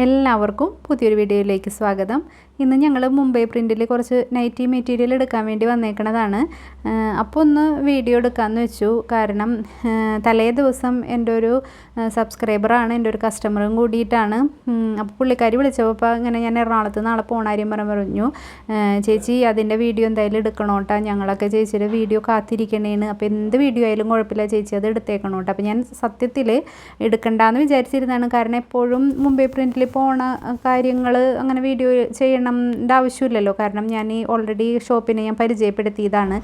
എല്ലാവർക്കും പുതിയൊരു വീഡിയോയിലേക്ക് സ്വാഗതം. ഇന്ന് ഞങ്ങൾ മുംബൈ പ്രിന്റിൽ കുറച്ച് നൈറ്റി മെറ്റീരിയൽ എടുക്കാൻ വേണ്ടി വന്നേക്കണതാണ്. അപ്പോൾ ഒന്ന് വീഡിയോ എടുക്കാമെന്ന് വെച്ചു. കാരണം തലേ ദിവസം എന്റെ ഒരു സബ്സ്ക്രൈബറാണ് എന്റെ ഒരു കസ്റ്റമറും കൂടിയിട്ടാണ്. അപ്പോൾ പുള്ളിക്കാരി വിളിച്ചപ്പോൾ ഇങ്ങനെ ഞാൻ എറണാകുളത്ത് നാളെ പോണ കാര്യം പറഞ്ഞ്. പറഞ്ഞു ചേച്ചി അതിന്റെ വീഡിയോ എന്തായാലും എടുക്കണോട്ടാ? ഞങ്ങളൊക്കെ ചേച്ചിയുടെ വീഡിയോ കാത്തിരിക്കണേന്ന്. അപ്പോൾ എന്ത് വീഡിയോ ആയാലും കുഴപ്പമില്ല ചേച്ചി അത് എടുത്തേക്കണോട്ടോ? അപ്പോൾ ഞാൻ സത്യത്തിൽ എടുക്കണ്ടെന്ന് വിചാരിച്ചിരുന്നതാണ്. കാരണം എപ്പോഴും മുംബൈ പ്രിന്റിൽ പോണ കാര്യങ്ങൾ അങ്ങനെ വീഡിയോ ചെയ്യണമെന്റെ ആവശ്യമില്ലല്ലോ. കാരണം ഞാൻ ഈ ഓൾറെഡി ഷോപ്പിനെ ഞാൻ പരിചയപ്പെടുത്തിയതാണ്.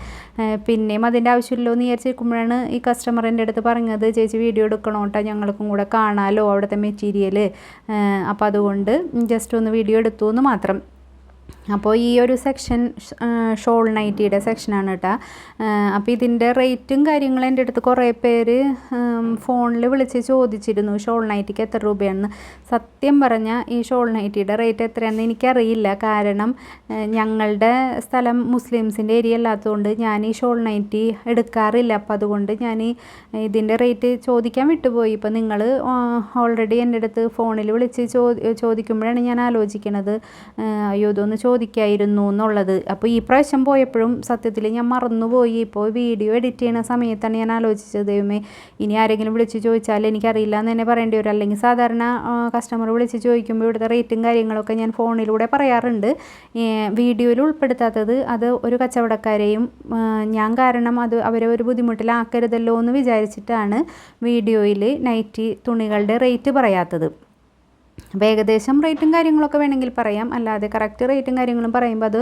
പിന്നെയും അതിന്റെ ആവശ്യമില്ലോ എന്ന് വിചാരിച്ചിരിക്കുമ്പോഴാണ് ഈ കസ്റ്റമർ എന്റെ അടുത്ത് പറഞ്ഞത് ചേച്ചി വീഡിയോ എടുക്കണോ കേട്ടോ ഞങ്ങൾക്കും കൂടെ കാണാമല്ലോ അവിടുത്തെ മെറ്റീരിയൽ അപ്പോൾ അതുകൊണ്ട് ജസ്റ്റ് ഒന്ന് വീഡിയോ എടുത്തു എന്ന് മാത്രം. അപ്പോൾ ഈ ഒരു സെക്ഷൻ ഷോൾ നൈറ്റിയുടെ സെക്ഷനാണ് കേട്ടോ അപ്പോൾ ഇതിന്റെ റേറ്റും കാര്യങ്ങളും എന്റെ അടുത്ത് കുറേ പേര് ഫോണിൽ വിളിച്ച് ചോദിച്ചിരുന്നു ഷോൾ നൈറ്റിക്ക് എത്ര രൂപയാണെന്ന്. സത്യം പറഞ്ഞാൽ ഈ ഷോൾ നൈറ്റിയുടെ റേറ്റ് എത്രയാണെന്ന് എനിക്കറിയില്ല. കാരണം ഞങ്ങളുടെ സ്ഥലം മുസ്ലിംസിന്റെ ഏരിയ അല്ലാത്തതുകൊണ്ട് ഞാൻ ഈ ഷോൾ നൈറ്റി എടുക്കാറില്ല. അപ്പോൾ അതുകൊണ്ട് ഞാൻ ഇതിന്റെ റേറ്റ് ചോദിക്കാൻ വിട്ടുപോയി. ഇപ്പോൾ നിങ്ങൾ ഓൾറെഡി എന്റെ അടുത്ത് ഫോണിൽ വിളിച്ച് ചോദിക്കുമ്പോഴാണ് ഞാൻ ആലോചിക്കണത്. അയ്യോ ഇതൊന്ന് ചോദിക്കായിരുന്നു എന്നുള്ളത്. അപ്പോൾ ഈ പ്രാവശ്യം പോയപ്പോഴും സത്യത്തിൽ ഞാൻ മറന്നുപോയി. ഇപ്പോൾ വീഡിയോ എഡിറ്റ് ചെയ്യുന്ന സമയത്താണ് ഞാൻ ആലോചിച്ചത്. ദൈവമേ ഇനി ആരെങ്കിലും വിളിച്ച് ചോദിച്ചാൽ എനിക്കറിയില്ല എന്ന് തന്നെ പറയേണ്ടി വരും. അല്ലെങ്കിൽ സാധാരണ കസ്റ്റമർ വിളിച്ച് ചോദിക്കുമ്പോൾ ഇവിടുത്തെ റേറ്റും കാര്യങ്ങളൊക്കെ ഞാൻ ഫോണിലൂടെ പറയാറുണ്ട്. വീഡിയോയിൽ ഉൾപ്പെടുത്താത്തത് അത് ഒരു കച്ചവടക്കാരെയും ഞാൻ കാരണം അത് അവരെ ഒരു ബുദ്ധിമുട്ടിലാക്കരുതല്ലോ എന്ന് വിചാരിച്ചിട്ടാണ് വീഡിയോയിൽ നൈറ്റി തുണികളുടെ റേറ്റ് പറയാത്തത്. അപ്പോൾ ഏകദേശം റേറ്റും കാര്യങ്ങളൊക്കെ വേണമെങ്കിൽ പറയാം. അല്ലാതെ കറക്റ്റ് റേറ്റും കാര്യങ്ങളും പറയുമ്പോൾ അത്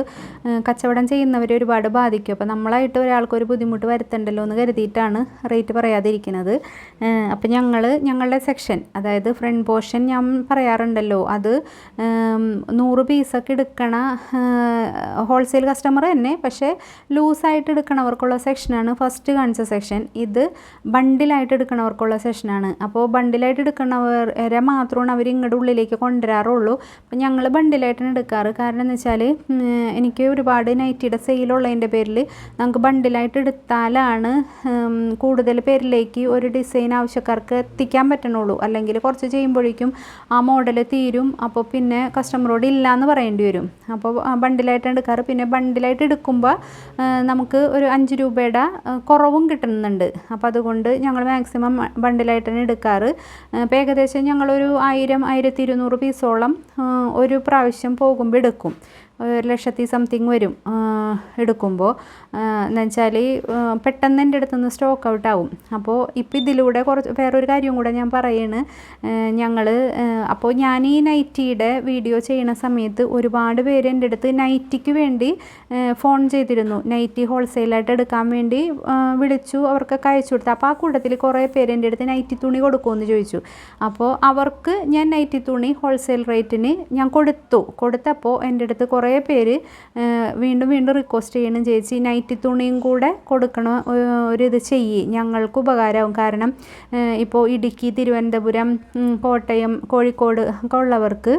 കച്ചവടം ചെയ്യുന്നവരെ ഒരുപാട് ബാധിക്കും. അപ്പോൾ നമ്മളായിട്ട് ഒരാൾക്കൊരു ബുദ്ധിമുട്ട് വരുത്തണ്ടല്ലോ എന്ന് കരുതിയിട്ടാണ് റേറ്റ് പറയാതിരിക്കുന്നത്. അപ്പോൾ ഞങ്ങൾ ഞങ്ങളുടെ സെക്ഷൻ അതായത് ഫ്രണ്ട് പോർഷൻ ഞാൻ പറയാറുണ്ടല്ലോ. അത് നൂറ് പീസൊക്കെ എടുക്കണ ഹോൾസെയിൽ കസ്റ്റമർ തന്നെ. പക്ഷേ ലൂസായിട്ട് എടുക്കണവർക്കുള്ള സെക്ഷനാണ് ഫസ്റ്റ് കാണിച്ച സെക്ഷൻ ഇത് ബണ്ടിലായിട്ട് എടുക്കണവർക്കുള്ള സെക്ഷനാണ് അപ്പോൾ ബണ്ടിലായിട്ട് എടുക്കണവരെ മാത്രമാണ് അവർ ഇങ്ങോട്ട് ഉള്ളിലേക്ക് കൊണ്ടുവരാറുള്ളൂ. അപ്പം ഞങ്ങൾ ബണ്ടിലായിട്ടാണ് എടുക്കാറ്. കാരണം എന്ന് വെച്ചാൽ എനിക്ക് ഒരുപാട് നൈറ്റിയുടെ സെയിലുള്ളതിന്റെ പേരിൽ നമുക്ക് ബണ്ടിലായിട്ട് എടുത്താലാണ് കൂടുതൽ പേരിലേക്ക് ഒരു ഡിസൈൻ ആവശ്യക്കാർക്ക് എത്തിക്കാൻ പറ്റണുള്ളൂ. അല്ലെങ്കിൽ കുറച്ച് ചെയ്യുമ്പോഴേക്കും ആ മോഡൽ തീരും. അപ്പോൾ പിന്നെ കസ്റ്റമറോട് ഇല്ല എന്ന് പറയേണ്ടി വരും. അപ്പോൾ ബണ്ടിലായിട്ടാണ് എടുക്കാറ്. പിന്നെ ബണ്ടിലായിട്ട് എടുക്കുമ്പോൾ നമുക്ക് ഒരു അഞ്ച് രൂപയുടെ കുറവും കിട്ടുന്നുണ്ട്. അപ്പോൾ അതുകൊണ്ട് ഞങ്ങൾ മാക്സിമം ബണ്ടിലായിട്ടാണ് എടുക്കാറ്. ആ, അപ്പോൾ ഏകദേശം ഞങ്ങളൊരു ആയിരം ആയിരത്തി ഇരുന്നൂറ് പീസോളം ഒരു പ്രാവശ്യം പോകുമ്പോൾ എടുക്കും. ഒരു ലക്ഷത്തി സംതിങ് വരും എടുക്കുമ്പോൾ എന്ന് വെച്ചാൽ പെട്ടെന്ന് എന്റെ അടുത്ത് നിന്ന് സ്റ്റോക്ക് ഔട്ട് ആവും. അപ്പോൾ ഇപ്പോൾ ഇതിലൂടെ കുറച്ച് വേറൊരു കാര്യം കൂടെ ഞാൻ പറയാണ്. ഞങ്ങൾ അപ്പോൾ ഞാൻ ഈ നൈറ്റിയുടെ വീഡിയോ ചെയ്യുന്ന സമയത്ത് ഒരുപാട് പേര് എന്റെ അടുത്ത് നൈറ്റിക്ക് വേണ്ടി ഫോൺ ചെയ്തിരുന്നു. നൈറ്റി ഹോൾസെയിലായിട്ട് എടുക്കാൻ വേണ്ടി വിളിച്ചു അവർക്കൊക്കെ അയച്ചു കൊടുത്തു. അപ്പോൾ ആ കൂട്ടത്തിൽ കുറേ പേര് എന്റെ അടുത്ത് നൈറ്റി തുണി കൊടുക്കുമെന്ന് ചോദിച്ചു. അപ്പോൾ അവർക്ക് ഞാൻ നൈറ്റി തുണി ഹോൾസെയിൽ റേറ്റിന് ഞാൻ കൊടുത്തു. കൊടുത്തപ്പോൾ എന്റെ അടുത്ത് കുറേ പേര് ആ, വീണ്ടും വീണ്ടും റിക്വസ്റ്റ് ചെയ്യണം. ചേച്ചി നൈറ്റി തുണിയും കൂടെ കൊടുക്കണം? ഒരു- ഒരു ഇത് ചെയ്യ്. ഞങ്ങൾക്ക് ഉപകാരമാവും കാരണം ഇപ്പോൾ ഇടുക്കി തിരുവനന്തപുരം കോട്ടയം കോഴിക്കോട് ഒക്കെ ഉള്ളവർക്ക്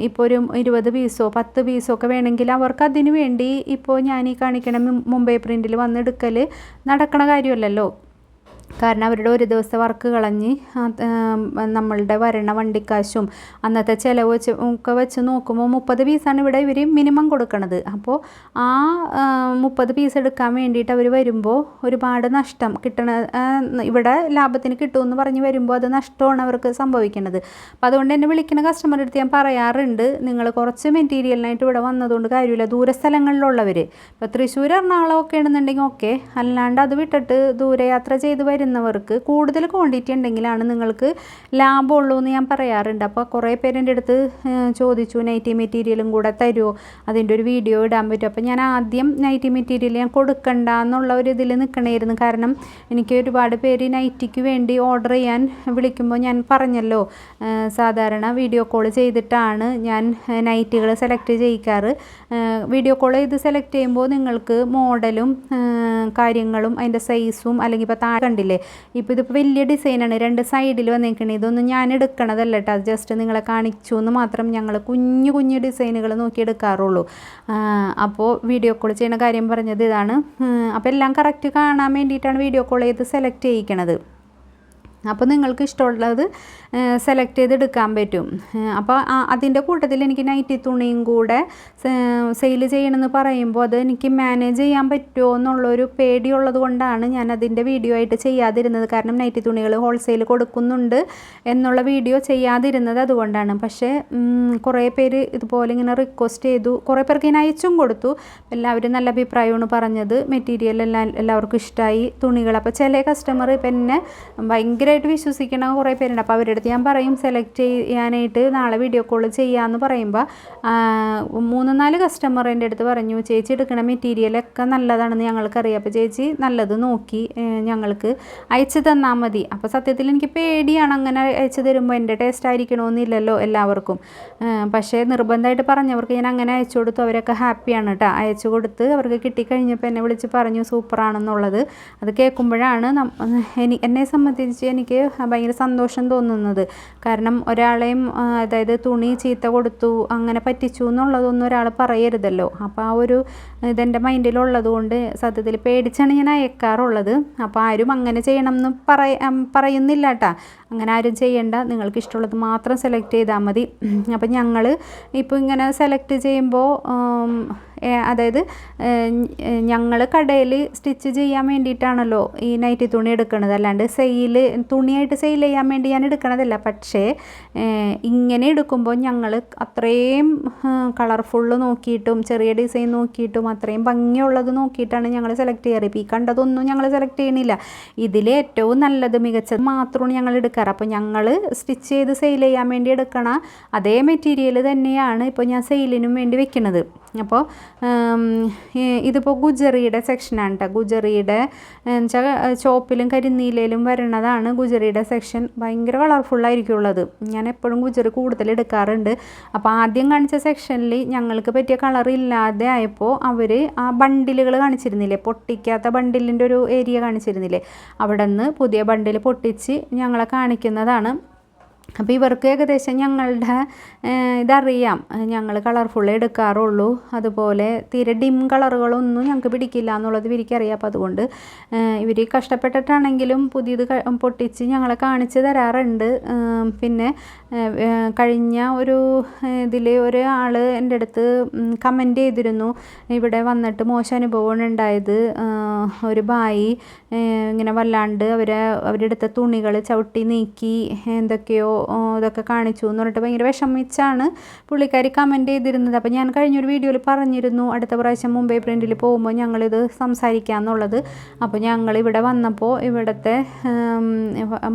ഇപ്പോൾ ഒരു ഇരുപത് പീസോ പത്ത് പീസോ ഒക്കെ വേണമെങ്കിൽ അവർക്ക് അതിനു വേണ്ടി ഇപ്പോൾ ഞാൻ ഈ കാണിക്കണം മുംബൈ പ്രിന്റിൽ വന്നെടുക്കൽ നടക്കണ കാര്യമല്ലല്ലോ. കാരണം അവരുടെ ഒരു ദിവസത്തെ വർക്ക് കളഞ്ഞ് നമ്മളുടെ വരണ വണ്ടിക്കാശും അന്നത്തെ ചിലവ് വെച്ച് ഒക്കെ വെച്ച് നോക്കുമ്പോൾ മുപ്പത് പീസാണ് ഇവിടെ ഇവർ മിനിമം കൊടുക്കണത്. അപ്പോൾ ആ മുപ്പത് പീസ് എടുക്കാൻ വേണ്ടിയിട്ട് അവർ വരുമ്പോൾ ഒരുപാട് നഷ്ടം കിട്ടണ ഇവിടെ ലാഭത്തിന് കിട്ടുമെന്ന് പറഞ്ഞ് വരുമ്പോൾ അത് നഷ്ടമാണ് അവർക്ക് സംഭവിക്കുന്നത് അപ്പോൾ അതുകൊണ്ട് എന്നെ വിളിക്കുന്ന കസ്റ്റമറുടെ അടുത്ത് ഞാൻ പറയാറുണ്ട് നിങ്ങൾ കുറച്ച് മെറ്റീരിയലിനായിട്ട് ഇവിടെ വന്നതുകൊണ്ട് കാര്യമില്ല ദൂരസ്ഥലങ്ങളിലുള്ളവർ ഇപ്പോൾ തൃശ്ശൂർ എറണാകുളം ഒക്കെ ആണെന്നുണ്ടെങ്കിൽ ഓക്കെ അല്ലാണ്ട് അത് വിട്ടിട്ട് ദൂരയാത്ര ചെയ്ത് വരുന്നവർക്ക് കൂടുതൽ ക്വാണ്ടിറ്റി ഉണ്ടെങ്കിലാണ് നിങ്ങൾക്ക് ലാഭമുള്ളൂ എന്ന് ഞാൻ പറയാറുണ്ട്. അപ്പോൾ കുറേ പേര് എന്റെ അടുത്ത് ചോദിച്ചു നൈറ്റി മെറ്റീരിയലും കൂടെ തരുമോ അതിന്റെ ഒരു വീഡിയോ ഇടാൻ പറ്റുമോ അപ്പോൾ ഞാൻ ആദ്യം നൈറ്റി മെറ്റീരിയൽ ഞാൻ കൊടുക്കണ്ട എന്നുള്ള ഒരു ഇതിൽ നിൽക്കണമായിരുന്നു കാരണം എനിക്ക് ഒരുപാട് പേര് നൈറ്റിക്ക് വേണ്ടി ഓർഡർ ചെയ്യാൻ വിളിക്കുമ്പോൾ ഞാൻ പറഞ്ഞല്ലോ സാധാരണ വീഡിയോ കോൾ ചെയ്തിട്ടാണ് ഞാൻ നൈറ്റികൾ സെലക്ട് ചെയ്യിക്കാറ്. വീഡിയോ കോൾ ചെയ്ത് സെലക്ട് ചെയ്യുമ്പോൾ നിങ്ങൾക്ക് മോഡലും കാര്യങ്ങളും അതിന്റെ സൈസും അല്ലെങ്കിൽ ഇപ്പോൾ താഴെ കണ്ടില്ലേ ഇപ്പോൾ ഇതിപ്പോൾ വലിയ ഡിസൈനാണ്. രണ്ട് സൈഡിൽ വന്നേക്കണേ. ഇതൊന്നും ഞാൻ എടുക്കണതല്ല കേട്ടോ അത് ജസ്റ്റ് നിങ്ങളെ കാണിച്ചു എന്ന് മാത്രം ഞങ്ങൾ കുഞ്ഞു കുഞ്ഞു ഡിസൈനുകൾ നോക്കി എടുക്കാറുള്ളൂ. അപ്പോൾ വീഡിയോ കോൾ ചെയ്യുന്ന കാര്യം പറഞ്ഞത് ഇതാണ്. അപ്പോൾ എല്ലാം കറക്റ്റ് കാണാൻ വേണ്ടിയിട്ടാണ് വീഡിയോ കോൾ ചെയ്ത് സെലക്ട് ചെയ്യിക്കണത്. അപ്പോൾ നിങ്ങൾക്ക് ഇഷ്ടമുള്ളത് സെലക്ട് ചെയ്ത് എടുക്കാൻ പറ്റും. അപ്പോൾ അതിന്റെ കൂട്ടത്തിൽ എനിക്ക് നൈറ്റി തുണിയും കൂടെ സെയിൽ ചെയ്യണമെന്ന് പറയുമ്പോൾ അത് എനിക്ക് മാനേജ് ചെയ്യാൻ പറ്റുമോ എന്നുള്ളൊരു പേടിയുള്ളത് കൊണ്ടാണ് ഞാൻ അതിന്റെ വീഡിയോ ആയിട്ട് ചെയ്യാതിരുന്നത്. കാരണം നൈറ്റി തുണികൾ ഹോൾസെയിൽ കൊടുക്കുന്നുണ്ട് എന്നുള്ള വീഡിയോ ചെയ്യാതിരുന്നത് അതുകൊണ്ടാണ്. പക്ഷേ കുറേ പേര് ഇതുപോലെ ഇങ്ങനെ റിക്വസ്റ്റ് ചെയ്തു. കുറേ പേർക്ക് ഞാൻ അയച്ചും കൊടുത്തു. എല്ലാവരും നല്ല അഭിപ്രായമാണ് പറഞ്ഞത്. മെറ്റീരിയൽ എല്ലാം എല്ലാവർക്കും ഇഷ്ടമായി തുണികൾ. അപ്പോൾ ചില കസ്റ്റമർ ഇപ്പം എന്നെ ഭയങ്കരമായിട്ട് വിശ്വസിക്കണ കുറേ പേരുണ്ട്. അപ്പോൾ അവരുടെ അടുത്ത് ഞാൻ പറയും സെലക്ട് ചെയ്യാനായിട്ട് നാളെ വീഡിയോ കോൾ ചെയ്യാമെന്ന് പറയുമ്പോൾ മൂന്ന് നാല് കസ്റ്റമർ എന്റെ അടുത്ത് പറഞ്ഞു ചേച്ചി എടുക്കുന്ന മെറ്റീരിയലൊക്കെ നല്ലതാണെന്ന് ഞങ്ങൾക്കറിയാം. അപ്പോൾ ചേച്ചി നല്ലത് നോക്കി ഞങ്ങൾക്ക് അയച്ചു തന്നാൽ മതി. അപ്പോൾ സത്യത്തിൽ എനിക്ക് പേടിയാണ് അങ്ങനെ അയച്ചു തരുമ്പോൾ എന്റെ ടേസ്റ്റ് ആയിരിക്കണമെന്നില്ലല്ലോ എല്ലാവർക്കും. പക്ഷേ നിർബന്ധമായിട്ട് പറഞ്ഞവർക്ക് ഞാൻ അങ്ങനെ അയച്ചു കൊടുത്തു. അവരൊക്കെ ഹാപ്പിയാണ് കേട്ടോ അയച്ചു കൊടുത്ത് അവർക്ക് കിട്ടിക്കഴിഞ്ഞപ്പോൾ എന്നെ വിളിച്ച് പറഞ്ഞു സൂപ്പറാണെന്നുള്ളത്. അത് കേൾക്കുമ്പോഴാണ് എന്നെ സംബന്ധിച്ച് എനിക്ക് ഭയങ്കര സന്തോഷം തോന്നുന്നത്. കാരണം ഒരാളെയും അതായത് തുണി ചീത്ത കൊടുത്തു അങ്ങനെ പറ്റിച്ചു എന്നുള്ളതൊന്നും ഒരാൾ പറയരുതല്ലോ. അപ്പോൾ ആ ഒരു ഇതെന്റെ മൈൻഡിലുള്ളത് കൊണ്ട് സത്യത്തിൽ പേടിച്ചാണ് ഞാൻ അയക്കാറുള്ളത്. അപ്പോൾ ആരും അങ്ങനെ ചെയ്യണം എന്ന് പറയ പറയുന്നില്ല അങ്ങനെ ആരും ചെയ്യണ്ട. നിങ്ങൾക്ക് ഇഷ്ടമുള്ളത് മാത്രം സെലക്ട് ചെയ്താൽ മതി. അപ്പോൾ ഞങ്ങൾ ഇപ്പോൾ ഇങ്ങനെ സെലക്ട് ചെയ്യുമ്പോൾ അതായത് ഞങ്ങൾ കടയിൽ സ്റ്റിച്ച് ചെയ്യാൻ വേണ്ടിയിട്ടാണല്ലോ ഈ നൈറ്റി തുണി എടുക്കുന്നത് അല്ലാണ്ട് സെയിൽ തുണിയായിട്ട് സെയിൽ ചെയ്യാൻ വേണ്ടി ഞാൻ എടുക്കണതല്ല. പക്ഷേ ഇങ്ങനെ എടുക്കുമ്പോൾ ഞങ്ങൾ അത്രയും കളർഫുള്ള് നോക്കിയിട്ടും ചെറിയ ഡിസൈൻ നോക്കിയിട്ടും അത്രയും ഭംഗിയുള്ളത് നോക്കിയിട്ടാണ് ഞങ്ങൾ സെലക്ട് ചെയ്യാറ്. ഇപ്പോൾ ഈ കണ്ടതൊന്നും ഞങ്ങൾ സെലക്ട് ചെയ്യണില്ല. ഇതിലെ ഏറ്റവും നല്ലത് മികച്ചത് മാത്രമാണ് ഞങ്ങൾ എടുക്കാറ്. അപ്പോൾ ഞങ്ങൾ സ്റ്റിച്ച് ചെയ്ത് സെയിൽ ചെയ്യാൻ വേണ്ടി എടുക്കണ അതേ മെറ്റീരിയൽ തന്നെയാണ് ഇപ്പോൾ ഞാൻ സെയിലിനും വേണ്ടി വെക്കുന്നത് അപ്പോൾ ഇതിപ്പോൾ ഗുജറിയുടെ സെക്ഷനാണ് കേട്ടോ ഗുജറിയുടെ വെച്ചാൽ ചോപ്പിലും കരിനീലയിലും വരുന്നതാണ് ഗുജറിയുടെ സെക്ഷൻ. ഭയങ്കര കളർഫുള്ളായിരിക്കും ഉള്ളത് ഞാൻ എപ്പോഴും ഗുജറി കൂടുതൽ എടുക്കാറുണ്ട്. അപ്പോൾ ആദ്യം കാണിച്ച സെക്ഷനിൽ ഞങ്ങൾക്ക് പറ്റിയ കളർ ഇല്ലാതെ ആയപ്പോൾ അവർ ആ ബണ്ടിലുകൾ കാണിച്ചിരുന്നില്ലേ? പൊട്ടിക്കാത്ത ബണ്ടിലിന്റെ ഒരു ഏരിയ കാണിച്ചിരുന്നില്ലേ? അവിടെ നിന്ന് പുതിയ ബണ്ടിൽ പൊട്ടിച്ച് ഞങ്ങളെ കാണിക്കുന്നതാണ്. അപ്പോൾ ഇവർക്ക് ഏകദേശം ഞങ്ങളുടെ ഇതറിയാം. ഞങ്ങൾ കളർഫുൾ എടുക്കാറുള്ളൂ. അതുപോലെ തീരെ ഡിം കളറുകളൊന്നും ഞങ്ങൾക്ക് പിടിക്കില്ല എന്നുള്ളത് ഇവർക്കറിയാം. അപ്പോൾ അതുകൊണ്ട് ഇവർ കഷ്ടപ്പെട്ടിട്ടാണെങ്കിലും പുതിയത് പൊട്ടിച്ച് ഞങ്ങളെ കാണിച്ച് തരാറുണ്ട്. പിന്നെ കഴിഞ്ഞ ഒരു ഇതിൽ ഒരാൾ എന്റെ അടുത്ത് കമന്റ് ചെയ്തിരുന്നു. ഇവിടെ വന്നിട്ട് മോശം അനുഭവമാണ് ഉണ്ടായത്. ഒരു ബായി ഇങ്ങനെ വല്ലാണ്ട് അവരെ അവരുടെ അടുത്ത തുണികൾ ചവിട്ടി നീക്കി എന്തൊക്കെയോ ഇതൊക്കെ കാണിച്ചു എന്ന് പറഞ്ഞിട്ട് ഭയങ്കര വിഷമിച്ചാണ് പുള്ളിക്കാരി കമന്റ് ചെയ്തിരുന്നത്. അപ്പോൾ ഞാൻ കഴിഞ്ഞൊരു വീഡിയോയിൽ പറഞ്ഞിരുന്നു അടുത്ത പ്രാവശ്യം മുംബൈ പ്രിന്റിൽ പോകുമ്പോൾ ഞങ്ങളിത് സംസാരിക്കുക എന്നുള്ളത് അപ്പോൾ ഞങ്ങൾ ഇവിടെ വന്നപ്പോൾ ഇവിടുത്തെ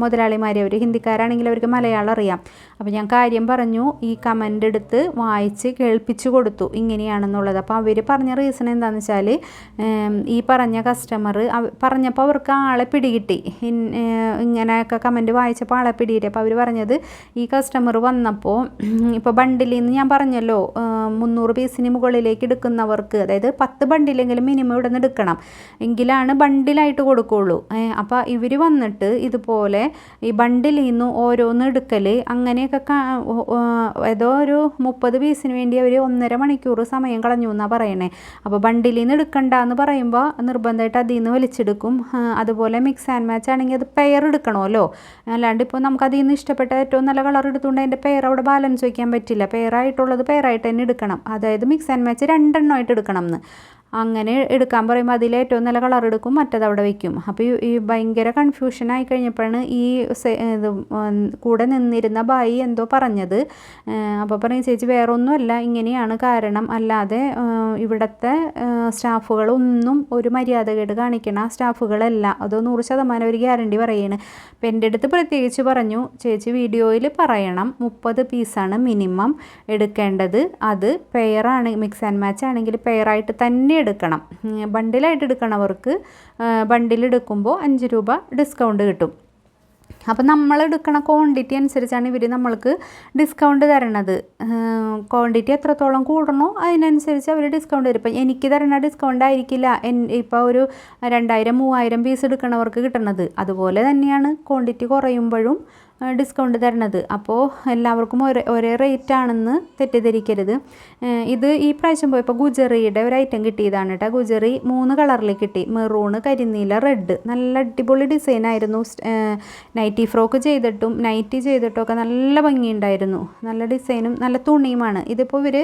മുതലാളിമാരെ അവർ ഹിന്ദിക്കാരാണെങ്കിൽ അവർക്ക് മലയാളം അറിയാം. അപ്പോൾ ഞാൻ കാര്യം പറഞ്ഞു ഈ കമന്റ് എടുത്ത് വായിച്ച് കേൾപ്പിച്ചു കൊടുത്തു ഇങ്ങനെയാണെന്നുള്ളത്. അപ്പോൾ അവർ പറഞ്ഞ റീസൺ എന്താണെന്ന് വെച്ചാൽ ഈ പറഞ്ഞ കസ്റ്റമർ പറഞ്ഞപ്പോൾ അവർക്ക് ആളെ പിടികിട്ടി. ഇങ്ങനെയൊക്കെ കമന്റ് വായിച്ചപ്പോൾ ആളെ പിടികിട്ടി. അപ്പോൾ അവർ പറഞ്ഞത് ഈ കസ്റ്റമർ വന്നപ്പോൾ ഇപ്പോൾ ബണ്ടിലിൽ നിന്ന് ഞാൻ പറഞ്ഞല്ലോ മുന്നൂറ് പീസിന് മുകളിലേക്ക് എടുക്കുന്നവർക്ക് അതായത് പത്ത് ബണ്ടിലെങ്കിലും മിനിമം ഇവിടെ നിന്ന് എടുക്കണം. എങ്കിലാണ് ബണ്ടിലായിട്ട് കൊടുക്കുള്ളൂ. അപ്പോൾ ഇവർ വന്നിട്ട് ഇതുപോലെ ഈ ബണ്ടിലിൽ നിന്ന് ഓരോന്ന് എടുക്കൽ അങ്ങനെയൊക്കെ ഏതോ ഒരു മുപ്പത് പീസിന് വേണ്ടി അവർ ഒന്നര മണിക്കൂർ സമയം കളഞ്ഞു എന്നാണ് പറയണേ. അപ്പോൾ ബണ്ടിലിൽ നിന്ന് എടുക്കണ്ട എന്ന് പറയുമ്പോൾ നിർബന്ധമായിട്ട് അതിൽ നിന്ന് വലിച്ചെടുക്കും അതുപോലെ മിക്സ് ആൻഡ് മാച്ച് ആണെങ്കിൽ അത് പെയർ എടുക്കണമല്ലോ. അല്ലാണ്ട് ഇപ്പോൾ നമുക്ക് അതിൽ നിന്ന് ഇഷ്ടപ്പെട്ട ഏറ്റവും നല്ല കളർ എടുത്തുകൊണ്ട് അതിന്റെ പെയർ അവിടെ ബാലൻസ് വയ്ക്കാൻ പറ്റില്ല. പെയറായിട്ടുള്ളത് പെയറായിട്ട് തന്നെ എടുക്കണം. അതായത് മിക്സ് ആൻഡ് മാച്ച് രണ്ടെണ്ണമായിട്ട് എടുക്കണം എന്ന് അങ്ങനെ എടുക്കാൻ പറയുമ്പോൾ അതിൽ ഏറ്റവും നല്ല കളർ എടുക്കും മറ്റത് അവിടെ വെക്കും. അപ്പോൾ ഈ ഭയങ്കര കൺഫ്യൂഷൻ ആയി കഴിഞ്ഞപ്പോഴാണ് ഈ ഇത് കൂടെ നിന്നിരുന്ന ബായി എന്തോ പറഞ്ഞത്. അപ്പോൾ പറയും ചേച്ചി വേറൊന്നുമല്ല ഇങ്ങനെയാണ് കാരണം. അല്ലാതെ ഇവിടുത്തെ സ്റ്റാഫുകളൊന്നും ഒരു മര്യാദകേട് കാണിക്കണ സ്റ്റാഫുകളല്ല. അത് നൂറ് ശതമാനം ഒരു ഗ്യാരണ്ടി പറയുകയാണ് അപ്പം എന്റെ അടുത്ത് പ്രത്യേകിച്ച് പറഞ്ഞു ചേച്ചി വീഡിയോയിൽ പറയണം. മുപ്പത് പീസാണ് മിനിമം എടുക്കേണ്ടത്. അത് പെയറാണ് മിക്സ് ആൻഡ് മാച്ച് ആണെങ്കിൽ പെയറായിട്ട് തന്നെ എടുക്കണം. ബണ്ടിലായിട്ട് എടുക്കണവർക്ക് ബണ്ടിലെടുക്കുമ്പോൾ അഞ്ച് രൂപ ഡിസ്കൗണ്ട് കിട്ടും. അപ്പോൾ നമ്മൾ എടുക്കണ ക്വാണ്ടിറ്റി അനുസരിച്ചാണ് ഇവർ നമ്മൾക്ക് ഡിസ്കൗണ്ട് തരണത്. ക്വാണ്ടിറ്റി എത്രത്തോളം കൂടണോ അതിനനുസരിച്ച് അവർ ഡിസ്കൗണ്ട് തരും. ഇപ്പം എനിക്ക് തരണ ഡിസ്കൗണ്ട് ആയിരിക്കില്ല. എൻ ഇപ്പോൾ ഒരു രണ്ടായിരം മൂവായിരം പീസ് എടുക്കണവർക്ക് കിട്ടണത്. അതുപോലെ തന്നെയാണ് ക്വാണ്ടിറ്റി കുറയുമ്പോഴും ഡിസ്കൗണ്ട് തരണത്. അപ്പോൾ എല്ലാവർക്കും ഒരേ ഒരേ റേറ്റ് ആണെന്ന് തെറ്റിദ്ധരിക്കരുത്. ഇത് ഈ പ്രാവശ്യം പോയപ്പോൾ ഗുജറിയുടെ ഒരു ഐറ്റം കിട്ടിയതാണ് കേട്ടോ ഗുജറി മൂന്ന് കളറിൽ കിട്ടി. മെറൂണ് കരിനീല റെഡ് നല്ല അടിപൊളി ഡിസൈൻ ആയിരുന്നു. നൈറ്റി ഫ്രോക്ക് ചെയ്തിട്ടും നൈറ്റി ചെയ്തിട്ടും ഒക്കെ നല്ല ഭംഗിയുണ്ടായിരുന്നു. നല്ല ഡിസൈനും നല്ല തുണിയുമാണ്. ഇതിപ്പോൾ ഇവർ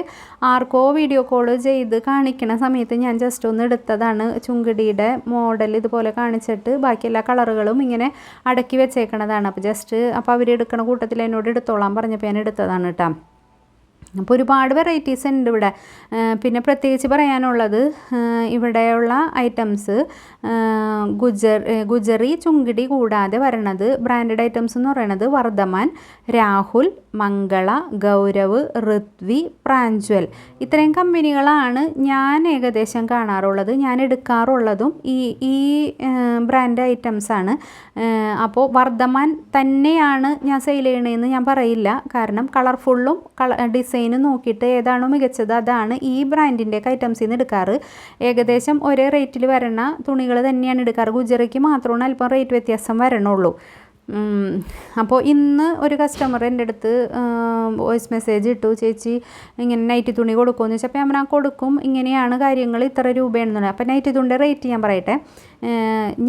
ആർക്കോ വീഡിയോ കോൾ ചെയ്ത് കാണിക്കണ സമയത്ത് ഞാൻ ജസ്റ്റ് ഒന്ന് എടുത്തതാണ്. ചുങ്കിടിയുടെ മോഡൽ ഇതുപോലെ കാണിച്ചിട്ട് ബാക്കി എല്ലാ കളറുകളും ഇങ്ങനെ അടക്കി വെച്ചേക്കണതാണ്. അപ്പോൾ ജസ്റ്റ് അപ്പോൾ അവർ എടുക്കണ കൂട്ടത്തിൽ എന്നോട് എടുത്തോളാൻ പറഞ്ഞപ്പോൾ ഞാൻ എടുത്തതാണ് കേട്ടോ അപ്പോൾ ഒരുപാട് വെറൈറ്റീസ് ഉണ്ട് ഇവിടെ. പിന്നെ പ്രത്യേകിച്ച് പറയാനുള്ളത് ഇവിടെയുള്ള ഐറ്റംസ് ഗുജർ ഗുജറി ചുങ്കിടി കൂടാതെ വരണത് ബ്രാൻഡഡ് ഐറ്റംസ് എന്ന് പറയുന്നത് വർദ്ധമാൻ രാഹുൽ മംഗള ഗൗരവ് ഋത്വി പ്രാഞ്ച്വൽ ഇത്രയും കമ്പനികളാണ് ഞാൻ ഏകദേശം കാണാറുള്ളത് ഞാൻ എടുക്കാറുള്ളതും ഈ ഈ ബ്രാൻഡ് ഐറ്റംസ് ആണ്. അപ്പോൾ വർദ്ധമാൻ തന്നെയാണ് ഞാൻ സെയിൽ ചെയ്യണതെന്ന് ഞാൻ പറയില്ല. കാരണം കളർഫുള്ളും കള ഡിസൈനും നോക്കിയിട്ട് ഏതാണോ മികച്ചത് അതാണ് ഈ ബ്രാൻഡിന്റെ ഐറ്റംസിൽ നിന്ന് എടുക്കാറ്. ഏകദേശം ഒരേ റേറ്റിൽ വരണ തുണികൾ തന്നെയാണ് എടുക്കാറ്. ഗുജറിക്ക് മാത്രമാണ് അല്പം റേറ്റ് വ്യത്യാസം വരണുള്ളൂ. അപ്പോൾ ഇന്ന് ഒരു കസ്റ്റമർ എന്റെ അടുത്ത് വോയിസ് മെസ്സേജ് ഇട്ടു. ചേച്ചി ഇങ്ങനെ നൈറ്റി തുണി കൊടുക്കുമെന്ന് ചോദിച്ചപ്പോൾ ഞാൻ കൊടുക്കും. ഇങ്ങനെയാണ് കാര്യങ്ങൾ ഇത്ര രൂപയാണെന്ന് പറഞ്ഞു. അപ്പോൾ നൈറ്റി തുണിയുടെ റേറ്റ് ഞാൻ പറയട്ടെ.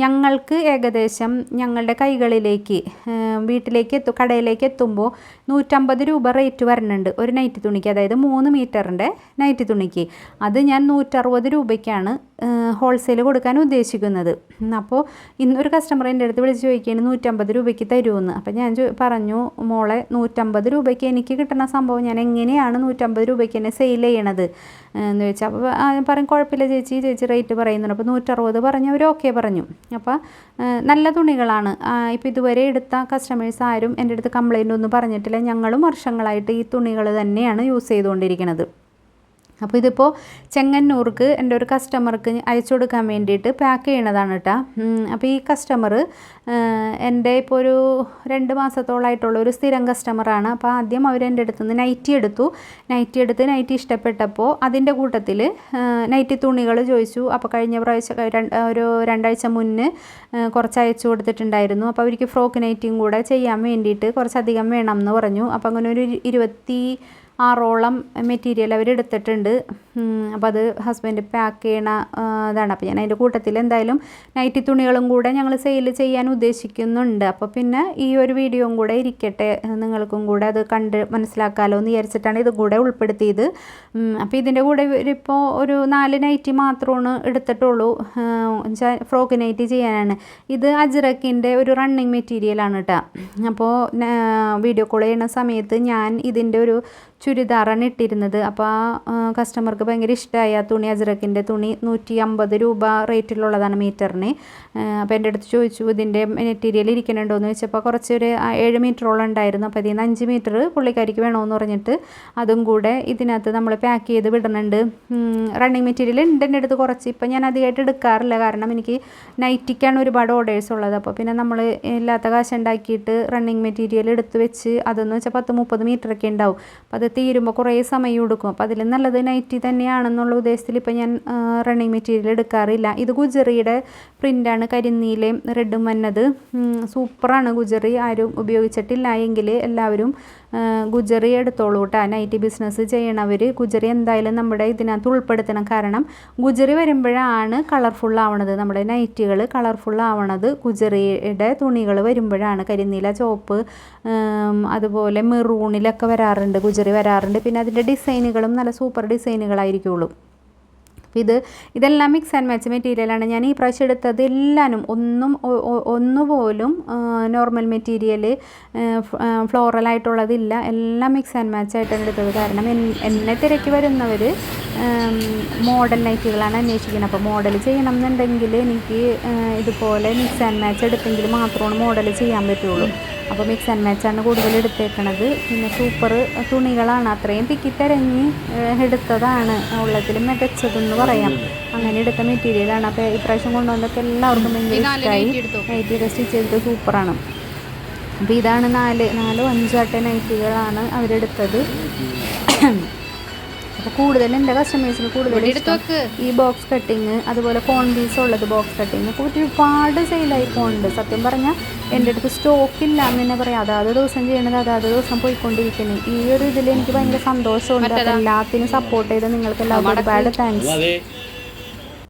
ഞങ്ങൾക്ക് ഏകദേശം ഞങ്ങളുടെ കൈകളിലേക്ക് വീട്ടിലേക്ക് എത്തും കടയിലേക്ക് എത്തുമ്പോൾ നൂറ്റമ്പത് രൂപ റേറ്റ് വരുന്നുണ്ട് ഒരു നൈറ്റ് തുണിക്ക്. അതായത് മൂന്ന് മീറ്ററിന്റെ നൈറ്റ് തുണിക്ക്. അത് ഞാൻ നൂറ്ററുപത് രൂപയ്ക്കാണ് ഹോൾസെയിൽ കൊടുക്കാൻ ഉദ്ദേശിക്കുന്നത്. അപ്പോൾ ഇന്നൊരു കസ്റ്റമർ എന്റെ അടുത്ത് വിളിച്ച് ചോദിക്കുകയാണ് നൂറ്റമ്പത് രൂപയ്ക്ക് തരുമെന്ന് അപ്പോൾ ഞാൻ പറഞ്ഞു മോളെ നൂറ്റമ്പത് രൂപയ്ക്ക് എനിക്ക് കിട്ടുന്ന സംഭവം ഞാൻ എങ്ങനെയാണ് നൂറ്റമ്പത് രൂപയ്ക്ക് തന്നെ സെയിൽ ചെയ്യണത്? എന്ന് ചോദിച്ചാൽ അപ്പോൾ പറയും കുഴപ്പമില്ല ചേച്ചി ചേച്ചി റേറ്റ് പറയുന്നുണ്ട്. അപ്പോൾ നൂറ്ററുപത് പറഞ്ഞു അവർ ഓക്കെ പറഞ്ഞു. അപ്പോൾ നല്ല തുണികളാണ്. ഇപ്പോൾ ഇതുവരെ എടുത്ത കസ്റ്റമേഴ്സ് ആരും എന്റെ അടുത്ത് കംപ്ലൈന്റ് ഒന്നും പറഞ്ഞിട്ടില്ല. ഞങ്ങളും വർഷങ്ങളായിട്ട് ഈ തുണികൾ തന്നെയാണ് യൂസ് ചെയ്തുകൊണ്ടിരിക്കുന്നത് അപ്പോൾ ഇതിപ്പോൾ ചെങ്ങന്നൂർക്ക് എന്റെ ഒരു കസ്റ്റമർക്ക് അയച്ചു കൊടുക്കാൻ വേണ്ടിയിട്ട് പാക്ക് ചെയ്യണതാണ് കേട്ടോ. അപ്പോൾ ഈ കസ്റ്റമർ എന്റെ ഇപ്പോൾ ഒരു രണ്ട് മാസത്തോളമായിട്ടുള്ള ഒരു സ്ഥിരം കസ്റ്റമറാണ് അപ്പോൾ ആദ്യം അവർ എന്റെ അടുത്ത് നിന്ന് നൈറ്റി എടുത്തു. നൈറ്റി എടുത്ത് നൈറ്റി ഇഷ്ടപ്പെട്ടപ്പോൾ അതിന്റെ കൂട്ടത്തിൽ നൈറ്റി തുണികൾ ചോദിച്ചു. അപ്പോൾ കഴിഞ്ഞ പ്രാവശ്യം ഒരു രണ്ടാഴ്ച മുന്നേ കുറച്ച് അയച്ചു കൊടുത്തിട്ടുണ്ടായിരുന്നു. അപ്പോൾ അവർക്ക് ഫ്രോക്ക് നൈറ്റിയും കൂടെ ചെയ്യാൻ വേണ്ടിയിട്ട് കുറച്ചധികം വേണം എന്ന് പറഞ്ഞു. അപ്പോൾ അങ്ങനെ ഒരു ഇരുപത്തി ആറോളം മെറ്റീരിയൽ അവർ എടുത്തിട്ടുണ്ട്. അപ്പോൾ അത് ഹസ്ബൻഡ് പാക്ക് ചെയ്യണ ഇതാണ്. അപ്പോൾ ഞാൻ അതിന്റെ കൂട്ടത്തിൽ എന്തായാലും നൈറ്റി തുണികളും കൂടെ ഞങ്ങൾ സെയിൽ ചെയ്യാൻ ഉദ്ദേശിക്കുന്നുണ്ട്. അപ്പോൾ പിന്നെ ഈ ഒരു വീഡിയോയും കൂടെ ഇരിക്കട്ടെ. നിങ്ങൾക്കും കൂടെ അത് കണ്ട് മനസ്സിലാക്കാമല്ലോ എന്ന് വിചാരിച്ചിട്ടാണ് ഇത് കൂടെ ഉൾപ്പെടുത്തിയത്. അപ്പോൾ ഇതിന്റെ കൂടെ ഇവരിപ്പോൾ ഒരു നാല് നൈറ്റി മാത്രമാണ് എടുത്തിട്ടുള്ളൂ. ഫ്രോക്ക് നൈറ്റി ചെയ്യാനാണ്. ഇത് അജ്രക്കിന്റെ ഒരു റണ്ണിങ് മെറ്റീരിയലാണ് കേട്ടോ അപ്പോൾ വീഡിയോ കോൾ ചെയ്യുന്ന സമയത്ത് ഞാൻ ഇതിന്റെ ഒരു ചുരിദാറാണ് ഇട്ടിരുന്നത്. അപ്പോൾ ആ കസ്റ്റമർക്ക് ഭയങ്കര ഇഷ്ടമായി ആ തുണി അജ്രക്കിന്റെ തുണി നൂറ്റി അമ്പത് രൂപ റേറ്റിലുള്ളതാണ് മീറ്ററിന്. അപ്പോൾ എന്റെ അടുത്ത് ചോദിച്ചു ഇതിന്റെ മെറ്റീരിയൽ ഇരിക്കണുണ്ടോ എന്ന് ചോദിച്ചപ്പോൾ കുറച്ചൊരു ഏഴ് മീറ്ററോളം ഉണ്ടായിരുന്നു. അപ്പോൾ ഇതിൽ അഞ്ച് മീറ്റർ പുള്ളിക്കാരിക്ക് വേണമെന്ന് പറഞ്ഞിട്ട് അതും കൂടെ ഇതിനകത്ത് നമ്മൾ പാക്ക് ചെയ്ത് വിടുന്നുണ്ട്. റണ്ണിങ് മെറ്റീരിയൽ ഉണ്ട് എന്റെ അടുത്ത് കുറച്ച്. ഇപ്പം ഞാൻ അധികമായിട്ട് എടുക്കാറില്ല. കാരണം എനിക്ക് നൈറ്റിക്കാണ് ഒരുപാട് ഓർഡേഴ്സ് ഉള്ളത്. അപ്പോൾ പിന്നെ നമ്മൾ ഇല്ലാത്ത കാശ് ഉണ്ടാക്കിയിട്ട് റണ്ണിങ് മെറ്റീരിയൽ എടുത്ത് വെച്ച് അതെന്ന് വെച്ചാൽ പത്ത് മുപ്പത് മീറ്ററൊക്കെ ഉണ്ടാവും. അപ്പോൾ അത് തീരുമ്പോൾ കുറേ സമയം എടുക്കും അപ്പോൾ അതിൽ നല്ലത് നൈറ്റി തന്നെയാണെന്നുള്ള ഉദ്ദേശത്തിൽ ഇപ്പോൾ ഞാൻ റണ്ണിങ് മെറ്റീരിയൽ എടുക്കാറില്ല. ഇത് ഗുജറിയുടെ പ്രിന്റാണ് കരിനീലയും റെഡും വന്നത്. സൂപ്പറാണ് ഗുജറി. ആരും ഉപയോഗിച്ചിട്ടില്ല എങ്കിൽ എല്ലാവരും ഗുജറി എടുത്തോളൂ കേട്ടോ നൈറ്റി ബിസിനസ് ചെയ്യണവർ ഗുജറി എന്തായാലും നമ്മുടെ ഇതിനകത്ത് ഉൾപ്പെടുത്തണം. കാരണം ഗുജറി വരുമ്പോഴാണ് കളർഫുൾ ആവണത്. നമ്മുടെ നൈറ്റികൾ കളർഫുൾ ആവണത് ഗുജറിയുടെ തുണികൾ വരുമ്പോഴാണ്. കരിനീല ചോപ്പ് അതുപോലെ മെറൂണിലൊക്കെ വരാറുണ്ട് ഗുജറി വരാറുണ്ട്. പിന്നെ അതിന്റെ ഡിസൈനുകളും നല്ല സൂപ്പർ ഡിസൈനുകളായിരിക്കുള്ളൂ. ഇത് ഇതെല്ലാം മിക്സ് ആൻഡ് മാച്ച് മെറ്റീരിയലാണ് ഞാൻ ഈ പ്രാവശ്യം എടുത്തത് എല്ലാനും ഒന്നും ഒന്നുപോലും നോർമൽ മെറ്റീരിയൽ ഫ്ലോറലായിട്ടുള്ളതില്ല എല്ലാം മിക്സ് ആൻഡ് മാച്ച് ആയിട്ടാണ് എടുത്തത്. കാരണം എന്നെ തിരക്കി വരുന്നവർ മോഡൽ നൈറ്റുകളാണ് അന്വേഷിക്കുന്നത്. അപ്പോൾ മോഡൽ ചെയ്യണം എന്നുണ്ടെങ്കിൽ എനിക്ക് ഇതുപോലെ മിക്സ് ആൻഡ് മാച്ച് എടുത്തെങ്കിൽ മാത്രമാണ് മോഡൽ ചെയ്യാൻ പറ്റുള്ളൂ. അപ്പോൾ മിക്സ് ആൻഡ് മാച്ചാണ് കൂടുതൽ എടുത്തേക്കണത്. പിന്നെ സൂപ്പർ തുണികളാണ്. അത്രയും തിക്കിത്തിരഞ്ഞ് ഏഹ്, എടുത്തതാണ്. ഉള്ളതിൽ മികച്ചതെന്ന് പറയാം. അങ്ങനെ എടുത്ത മെറ്റീരിയലാണ് അപ്പോൾ ഇപ്രാവശ്യം കൊണ്ടുവന്നൊക്കെ എല്ലാവർക്കും ഭയങ്കര ഇഷ്ടമായി നൈറ്റിയൊക്കെ സ്റ്റിച്ച് ചെയ്തത് സൂപ്പറാണ് അപ്പോൾ ഇതാണ് നാല് നാലോ അഞ്ചോ ആട്ടെ നൈറ്റികളാണ് അവരെടുത്തത്. അപ്പോൾ കൂടുതൽ എന്റെ കസ്റ്റമേഴ്സിന് കൂടുതൽ ഈ ബോക്സ് കട്ടിങ് അതുപോലെ കോൺ പീസ് ഉള്ളത് ബോക്സ് കട്ടിങ് ഒരുപാട് സെയിലായി പോകുന്നുണ്ട് സത്യം പറഞ്ഞാൽ എന്റെ അടുത്ത് സ്റ്റോക്ക് ഇല്ല എന്ന് തന്നെ പറയാം. അതാത് ദിവസം ചെയ്യണത് അതാത് ദിവസം പോയിക്കൊണ്ടിരിക്കുന്നത് ഈ ഒരു ഇതിൽ എനിക്ക് ഭയങ്കര സന്തോഷമുണ്ട്. എല്ലാത്തിനും സപ്പോർട്ട് ചെയ്ത് നിങ്ങൾക്ക് എല്ലാവർക്കും ഒരുപാട് താങ്ക്സ്